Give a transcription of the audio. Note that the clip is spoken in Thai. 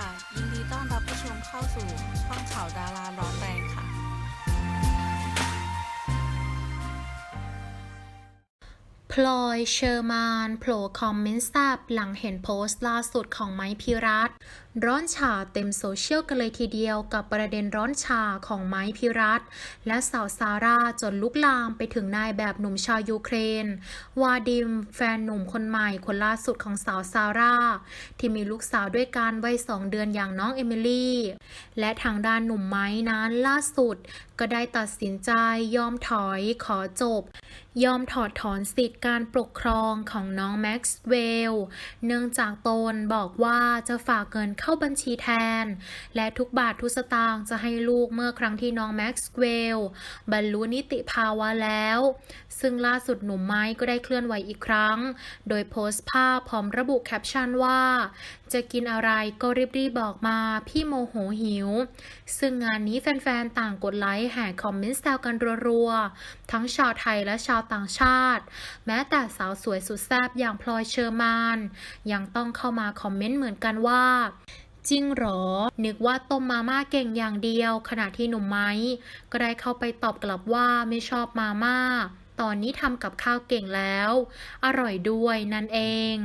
ค่ะ ยินดีต้อนรับผู้ชมเข้าสู่ช่องข่าวดาราร้อนแรงค่ะ พลอยเชอร์มานโผล่คอมเมนต์แซบหลังเห็นโพสต์ล่าสุดของไม้พิรัตร้อนฉาเต็มโซเชียลกันเลยทีเดียวกับประเด็นร้อนฉาของไม้พิรัตและสาวซาร่าจนลุกลามไปถึงนายแบบหนุ่มชาวยูเครน วาดิม แฟนหนุ่มคนใหม่คนล่าสุดของสาวซาร่า ที่มีลูกสาวด้วยกันวัยสองเดือนอย่างน้องเอมิลี่ และทางด้านหนุ่มไม้นั้นล่าสุด ก็ได้ตัดสินใจยอมถอยขอจบ ยอมถอดถอนสิทธิการปกครองของน้องแม็กซ์เวลเนื่องจากตนบอกว่าจะฝากเงินเข้าบัญชีแทน และทุกบาททุกสตางค์จะให้ลูกเมื่อครั้งที่น้องแม็กซ์เวลล์บรรลุนิติภาวะแล้ว ซึ่งล่าสุดหนุ่มไม้ก็ได้เคลื่อนไหวอีกครั้ง โดยโพสต์ภาพพร้อมระบุแคปชั่นว่า จะกินอะไรก็รีบๆบอกมาพี่โมโหหิว ซึ่งงานนี้แฟนๆ ต่างกดไลค์แห่คอมเมนต์แซวกันรัวๆ ทั้งชาวไทยและชาวต่างชาติ แม้แต่สาวสวยสุดแซ่บอย่างพลอยเชอร์มาน ยังต้องเข้ามาคอมเมนต์เหมือนกันว่า จริงเหรอ นึกว่าต้มมาม่าเก่งอย่างเดียว ขณะที่หนุ่มไม้ก็ได้เข้าไปตอบกลับว่าไม่ชอบมาม่า ตอนนี้ทำกับข้าวเก่งแล้ว อร่อยด้วยนั่นเอง